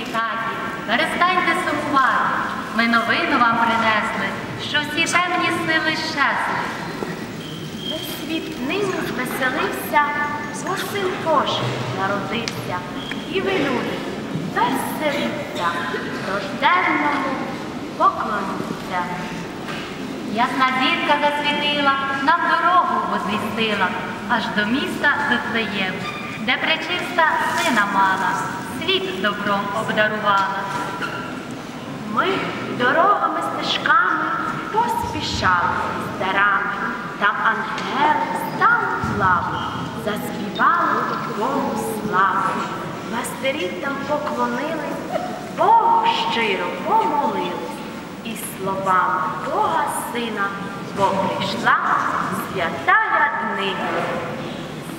хаті, перестаньте сумувати. Ми новину вам принесли, що всі темні сили щезли. Весь світ нині звеселився, бо син Божий народився, і ви люди, веселіться, рожденному поклоніться. Ясна зірка засвітила, нам дорогу возвістила, аж до міста Вифлеєм, де пречиста сина мала, світ добром обдарувала. Ми дорогами стежками поспішали з дарами, там ангели стали в лаву, заспівали Богу славу. Пастирі там поклонились, Богу щиро помолились, і словами Бога Сина, бо прийшла святая днина.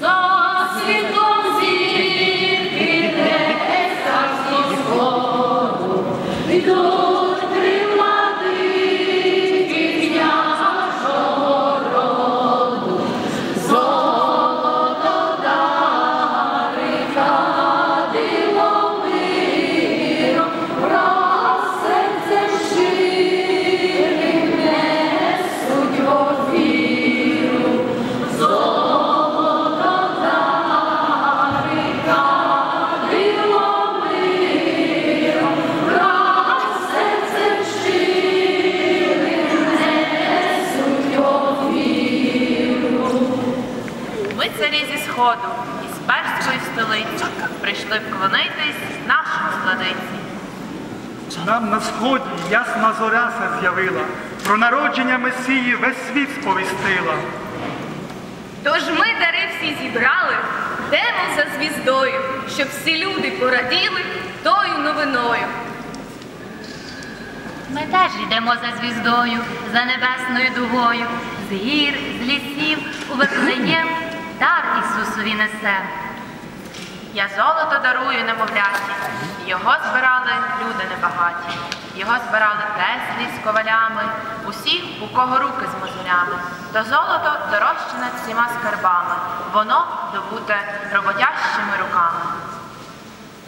За світом столиці, прийшли вклонитись нашій владиці. Нам на сході ясна зоря се з'явила, про народження Месії весь світ сповістила. Тож ми дари всі зібрали, йдемо за звіздою, щоб всі люди пораділи тою новиною. Ми теж йдемо за звіздою, за небесною дугою, з гір, з лісів, у Вифлеєм дар Ісусові несем. Я золото дарую немовляті, його збирали люди небагаті. Його збирали теслі з ковалями, усіх, у кого руки з мозолями. То золото дорожче над всіма скарбами, воно добуте роботящими руками.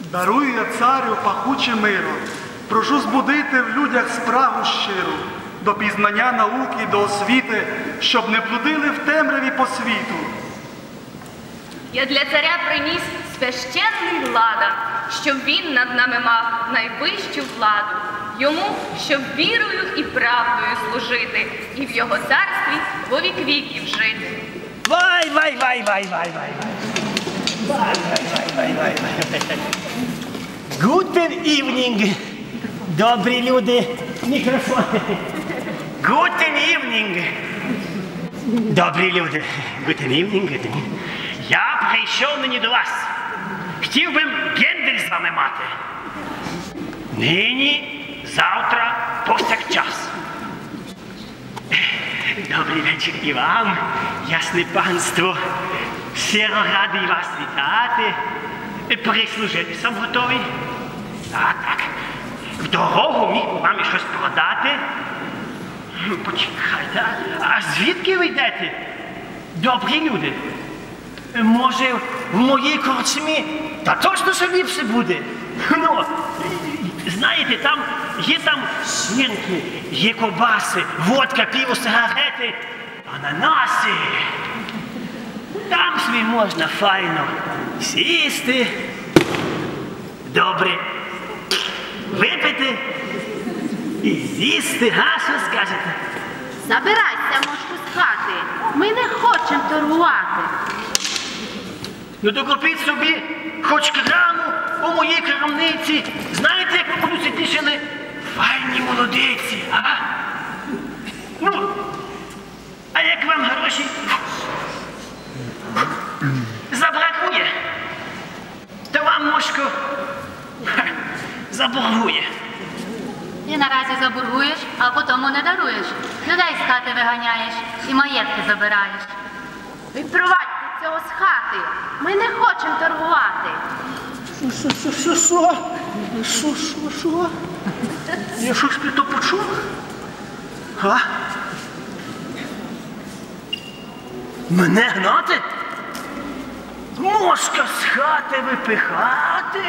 Дарую я царю пахуче миро, прошу збудити в людях спрагу щиру, до пізнання науки, до освіти, щоб не блудили в темряві по світу. Я для царя приніс священний ладан, щоб він над нами мав найвищу владу. Йому, щоб вірою і правдою служити, і в його царстві во вік віків жити. Вай, вай, вай, вай, вай, вай. Вай, вай, вай, вай, вай. Guten evening, добрі люди. Мікрофон. Guten evening. Добрі люди. Guten evening. Я прийшов нині до вас. Хотів би гендель з вами мати. Нині, завтра, повсякчас. Добрий вечір і вам, ясне панство. Щиро радий вас вітати. Прислужити сам готовий. Так, так. В дорогу міг би вам щось продати. Почекайте, а звідки ви йдете? Добрі люди. Може, в моїй корчмі? Та точно що ліпше буде. Ну, знаєте, там є там сирники, є ковбаси, водка, пиво, сигарети, ананаси. Там собі можна файно сісти, добре випити і з'їсти, га, що скажете? Забирайся, мошку, з хати. Ми не хочемо торгувати. Ну то купіть собі хоч краму у моїй крамниці. Знаєте, як ви будуть тішили? Файні молодиці, а? Ну, а як вам гроші забракує, то вам мошко заборгує. І наразі забургуєш, а потім не даруєш. Людей з хати виганяєш і маєтки забираєш. Випровадьте цього з хати. Ми не хочемо торгувати. Що, що, що, що? Що, що, що? Я щось не то почув? А? Мене гнати? Мошка з хати випихати?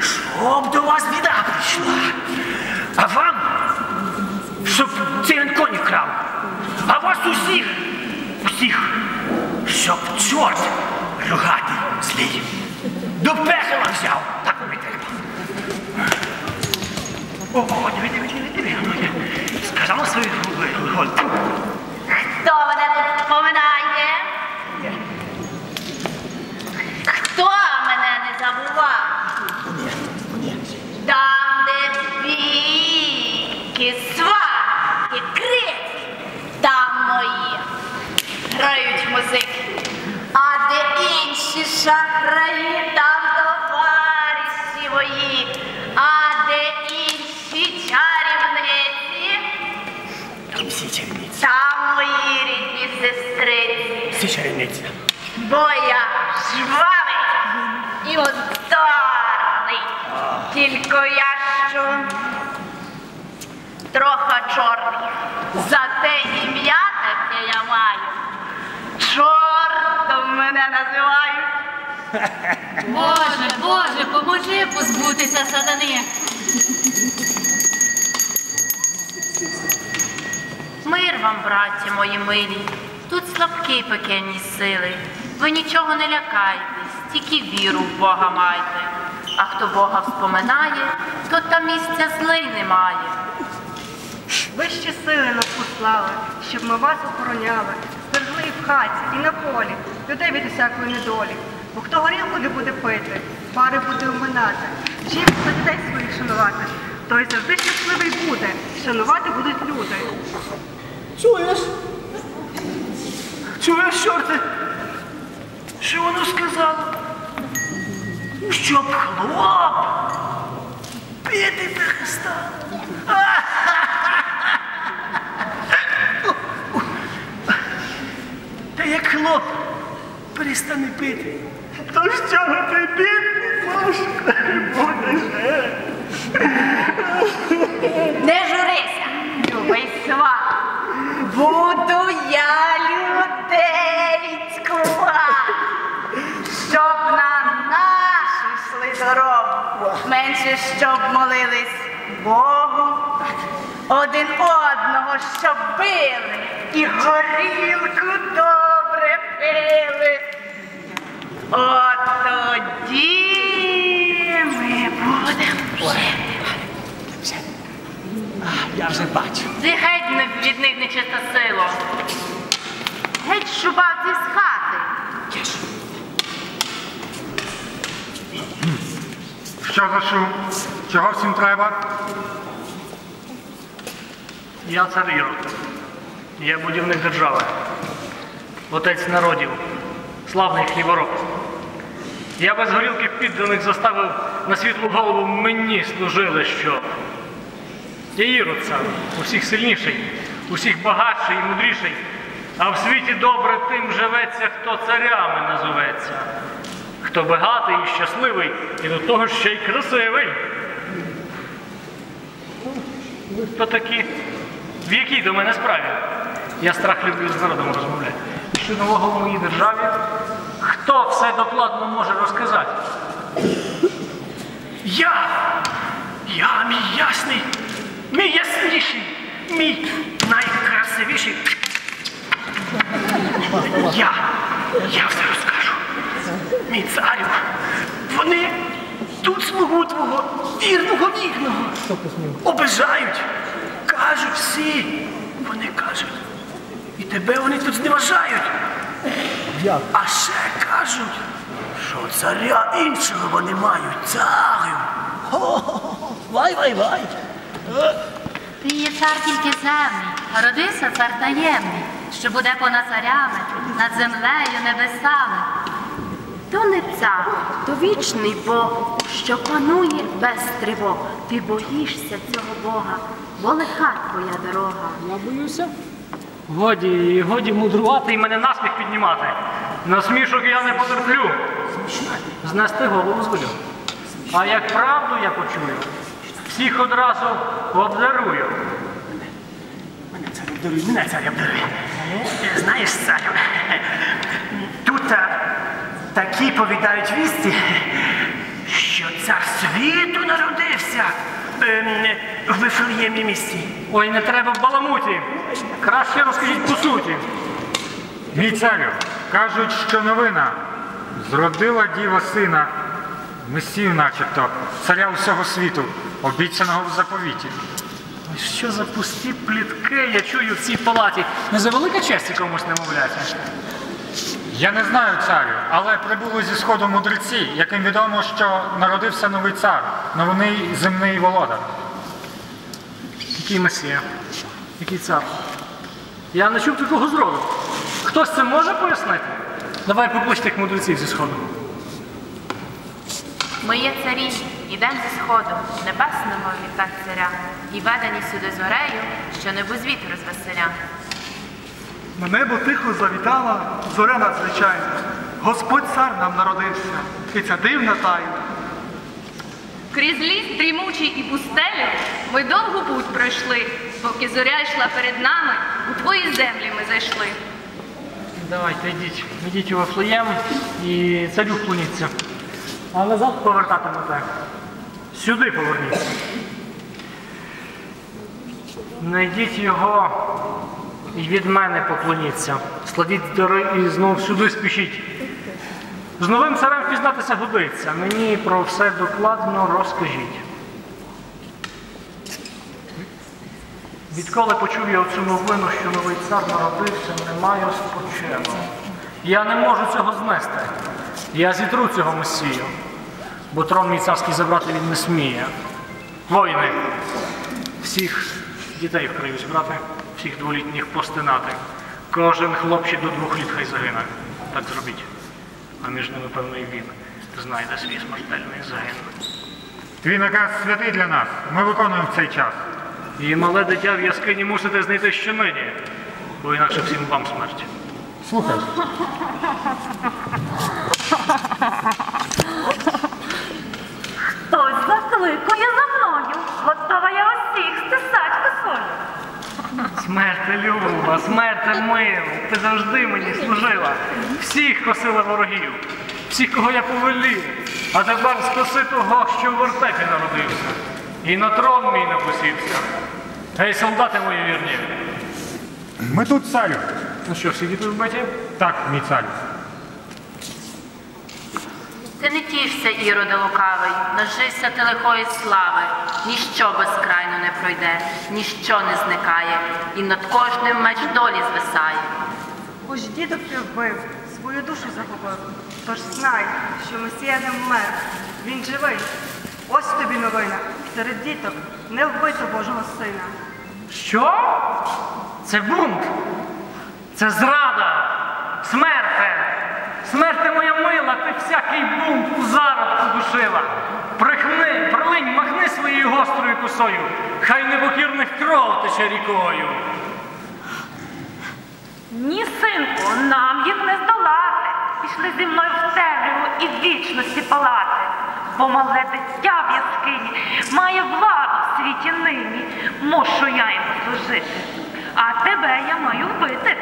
Щоб до вас біда прийшла. А вам, щоб циган коні крав. А вас усіх, усіх, щоб чорт рогатий злий. До пекла взяв. Так вам треба. О, диви, диви, диви, диви. Я Сказала свою голь. Хто мене тут поминає? Хто мене не забував? Там, де бійки, сварки, крики, там мої грають музики. А де інші шахраї, там товариші мої, а де інші чарівниці, Там всі черниці. там мої рідні сестриці. Всі черниці. Бо я жвавий і ударний. Тільки я що трохи чорний. Зате ім'я таке я маю. Чортом мене називають. Боже, Боже, поможи позбутися сатани. Мир вам, браті мої милі, тут слабкі пекельні сили. Ви нічого не лякайтесь, тільки віру в Бога майте. А хто Бога вспоминає, то там місця злий немає. Вищі сили нам послали, щоб ми вас охороняли, зберегли і в хаті, і на полі, людей від усякої недолі. Бо хто горілку не буде пити, пари буде оминати, жінку та дітей своїх шанувати, той завжди щасливий буде, шанувати будуть люди. Чуєш? Чуєш, чорти? Що воно сказало? Щоб хлоп пити перестав. Та як хлоп перестане пити, то що ти бідний, Машка, будеш? Не журися, любий сват. Буду Менше щоб молились Богу, один одного щоб били і горілку добре пили. От тоді ми будемо. Я вже бачу. Ти геть від них нечиста сила. Геть шубавці з хати. Що за шум? Чого всім треба? Я цар Ірод. Я будівник держави. Отець народів, славний хлібороб. Я без горілки підданих заставив на світлу голову мені служили, що я Ірод цар, усіх сильніший, усіх багатший і мудріший, а в світі добре тим живеться, хто царями назоветься, хто багатий і щасливий, і до того ще й красивий. Хто такі? В якій до мене справі? Я страх люблю з народом розмовляти. І що нового в моїй державі? Хто все докладно може розказати? Я, я мій ясний, мій ясніший, мій найкрасивіший. Я, я все розкажу. Мій царю, вони тут слугу твого вірного вірного обижають, кажуть всі. Вони кажуть, і тебе вони тут зневажають. А ще кажуть, що царя іншого вони мають, царю. Вай, вай, вай. Ти є цар тільки земний, а родився цар таємний, що буде понад царями, над землею, небесами. То не цар, то вічний Бог, що панує без тривог. Ти боїшся цього Бога, бо лиха твоя дорога. Я боюся. Годі, годі мудрувати і мене насміх піднімати. Насмішок я не потерплю. Знести голову звелю. А як правду я почую, всіх одразу обдарую. Мене цар обдаруй, мене цар обдаруй. Е, Знаєш, царю, такі повідають вісті, що цар світу народився ем, в Вифлеємі місті. Ой, не треба в баламуті. Краще розкажіть по суті. Мій царю, кажуть, що новина зродила діва сина, месію начебто, царя усього світу, обіцяного в заповіті. Ой, Що за пусті плітки я чую в цій палаті? Не за велика честь якомусь немовляті. Я не знаю царю, але прибули зі сходу мудреці, яким відомо, що народився новий цар, новий земний володар. Який месія? Який цар? Я не чув такого зроду. Хтось це може пояснити? Давай поклич тих мудреців зі сходу. Ми є царі, ідем зі сходу, небесному вітать царя, і ведені сюди зорею, що небозвіт розвеселя. На небо тихо завітала зоря надзвичайна. Господь цар нам народився, і ця дивна тайна. Крізь ліс дрімучий і пустелю ми довгу путь пройшли, поки зоря йшла перед нами, у твої землі ми зайшли. Давайте йдіть, йдіть у Вифлеєм і царю вклоніться. А назад повертатимете. Сюди поверніться. Найдіть його і від мене поклоніться. Складіть дари і знову сюди спішіть. З новим царем пізнатися годиться. Мені про все докладно розкажіть. Відколи почув я оцю новину, що новий цар народився, не маю спочину. Я не можу цього знести. Я зітру цього месію, бо трон мій царський забрати він не сміє. Воїни, всіх дітей в краю зібрати, всіх дволітніх постинати. Кожен хлопчик до двох літ хай загине. Так зробіть. А між ними певний він знайде свій смертельний загин. Твій наказ святий для нас. Ми виконуємо в цей час. І мале дитя в яскині мусите знайти щонині, бо інакше всім вам смерть. Слухай, Хтось закликає за мною. Готова я усіх стисать косою. Смерти люба, смерти мила, ти завжди мені служила. Всіх косила ворогів, всіх, кого я повелів, а тепер скоси того, що в вертепі народився. І на трон мій не посівся. Гей, солдати мої вірні. ми тут, царю. Ну що, всі діти вбиті? Так, мій царю. Ти не тішся, Іроде лукавий, нажився ти лихої слави, ніщо безкрайно не пройде, ніщо не зникає, і над кожним меч долі звисає. Хоч дідок ти вбив, свою душу загубив. Тож знай, що Месія не вмер, він живий. Ось тобі новина. Серед діток не вбито Божого сина. Що? Це бунт. Це зрада. Смерте. Смерте моя мила, ти всякий бунт у зародку душила. Прихни, прилинь, махни своєю гострою косою. Хай непокірних кров тече рікою. Ні, синку, нам їх не здолати. Пішли зі мною в темряву і в вічності палати. Бо мале дитя в яскині має владу в світі нині. Мушу я йому служити, а тебе я маю вбити.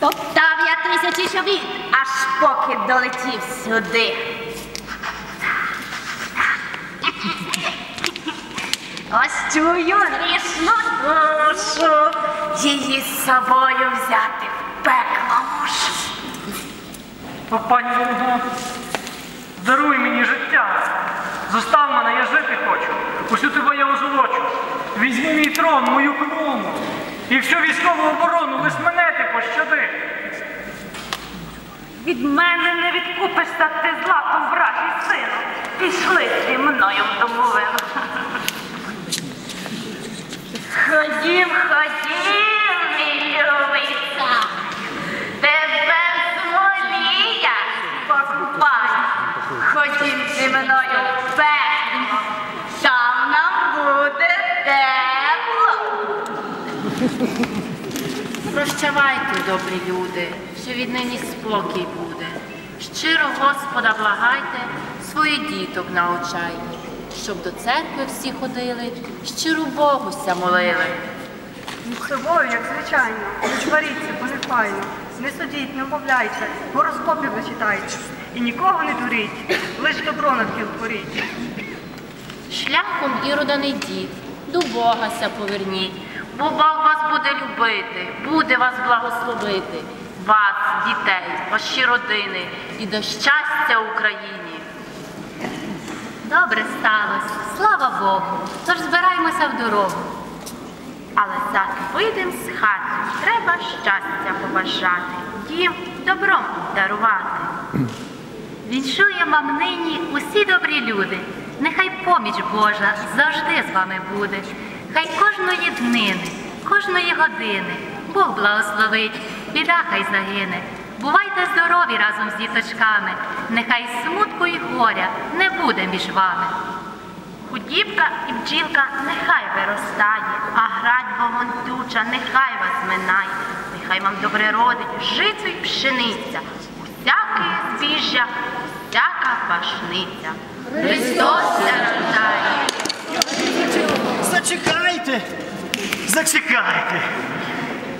Топтав тисячі чобіт, аж поки долетів сюди. Ось чую грішну душу. Її з собою взяти в пекло мушу. Пані Волга, даруй мені життя. Зостав мене, я жити хочу. Усю тебе я озолочу. Візьми мій трон, мою корону. І всю військову оборону лиш мене ти пощади. Від мене не відкупишся ти златом вражий сину. Пішли зі мною в домовину. Ходім, ходім, мій любий цар. Тебе смолія покупай. Ходім зі мною в пекло, там нам буде тепло. Прощавайте, добрі люди, що віднині спокій буде. Щиро Господа благайте, своїх діток научайте, щоб до церкви всі ходили, щиру Богуся молили. З собою, як звичайно, не чваріться, бо не файно. Не судіть, не мовляйте, гороскопів не читайте. І нікого не дуріть, лиш добро навкіл творіть. Шляхом ірода не йдіть, до Бога ся поверніть, бо Бог вас буде любити, буде вас благословити, дітей, ваші родини і до щастя Україні. Добре сталося, слава Богу. Тож збираємося в дорогу. Але так вийдем з хати, треба щастя побажати, їм добром дарувати. Віншую вам нині усі добрі люди. Нехай поміч Божа завжди з вами буде. Хай кожної днини, кожної години Бог благословить, біда хай загине. Бувайте здорові разом з діточками, нехай смутку і горя не буде між вами. Худібка і бджілка нехай виростає, а грань вогонтюча нехай вас минає, нехай вам добре родить жицю й пшениця, усяке збіжжя, всяка пашниця. Христос рождає. Зачекайте! Зачекайте!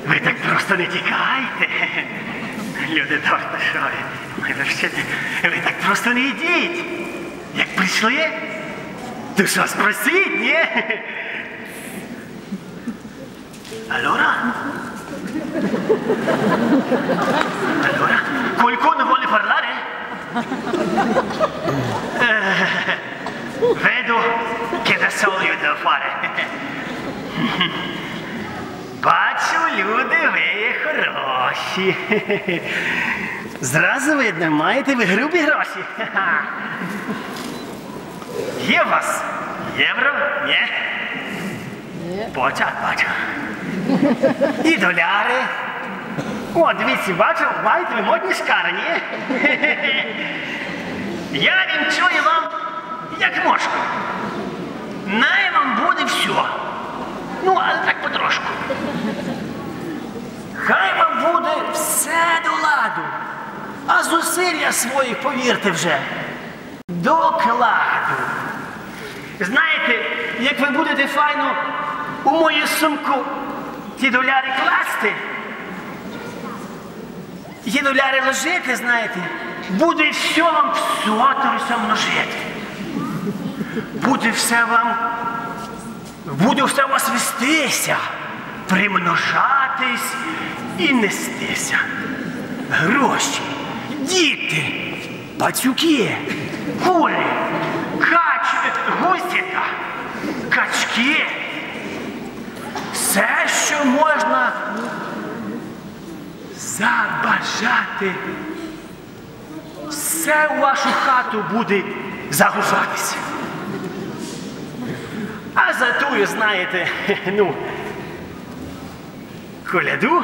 Ви так просто не тікайте. Люди дорташові. Ми вивчите, ви так просто не йдіть. Як прийшли, то що спросіть, ні? Allora? Allora? Qualcuno vuole parlare? Eh, vedo che da solo io devo fare. Бачу, люди, ви хороші. Зразу видно, маєте ви грубі гроші. Є у вас євро? Ні? Почат, бачу. І доляри. О, дивіться, бачу, маєте ви модні шкари, ні? Я вінчую вам як мошку. Най вам буде все. Ну, але так потрошку. Хай вам буде все до ладу. А зусилля своїх, повірте вже, докладу. Знаєте, як ви будете файно у мою сумку ті доляри класти, ті доляри ложити, знаєте, буде все вам всоторися множити. Буде все вам буде все у вас вестися, примножатись і нестися. Гроші, діти, пацюки, кури, кач, гусіка, качки. Все, що можна забажати, все у вашу хату буде загружатися. А за тую, знаєте, ну, коляду.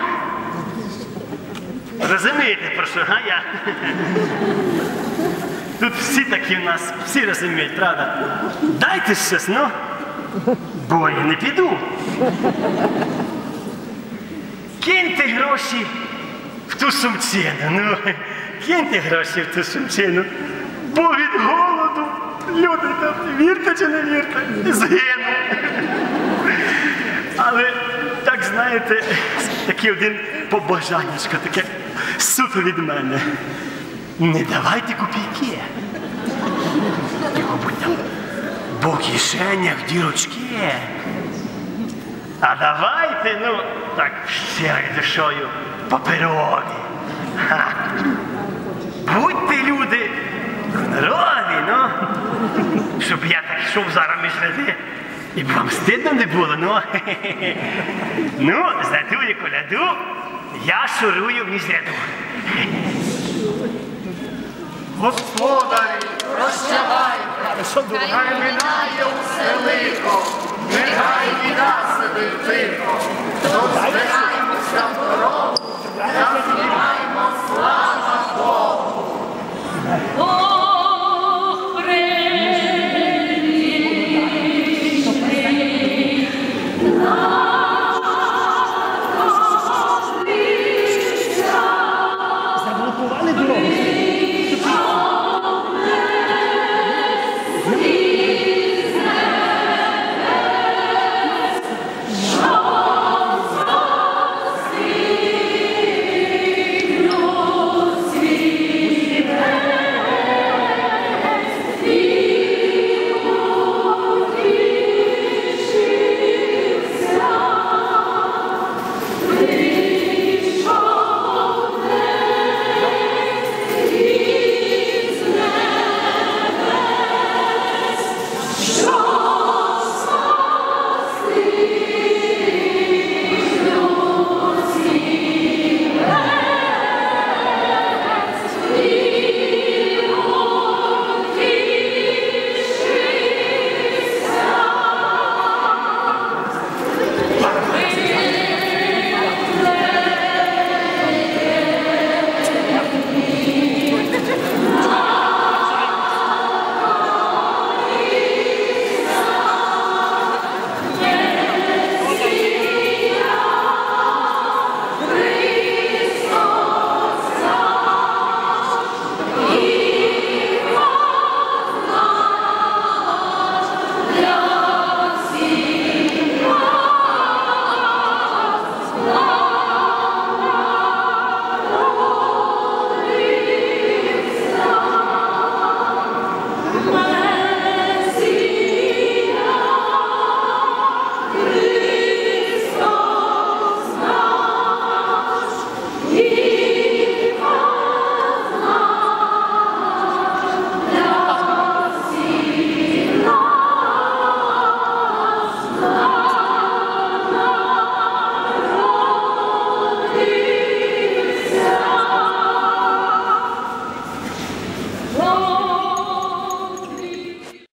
Розумієте, про що га, я? Тут всі такі в нас, всі розуміють, правда? Дайте щось, ну, бо я не піду. Киньте гроші в ту сумчину, ну, киньте гроші в ту сумчину, бо від голоду люди там, вірте чи не вірте, згину. Але так знаєте, такий один побажанечко, таке суто від мене. Не давайте копійки. Його будь там, бо кишенях дірочки. А давайте, ну, так щирою душою паперові. Будьте люди гонорові, ну. Щоб я так йшов зараз між ряди. І б вам стидно не було, ну. Ну, за тую коляду я шурую між. Господарі, прощавайте, хай минає усе лихо, нехай біда себе тихо, розбираємося в дорогу, заспіваємо слава Богу.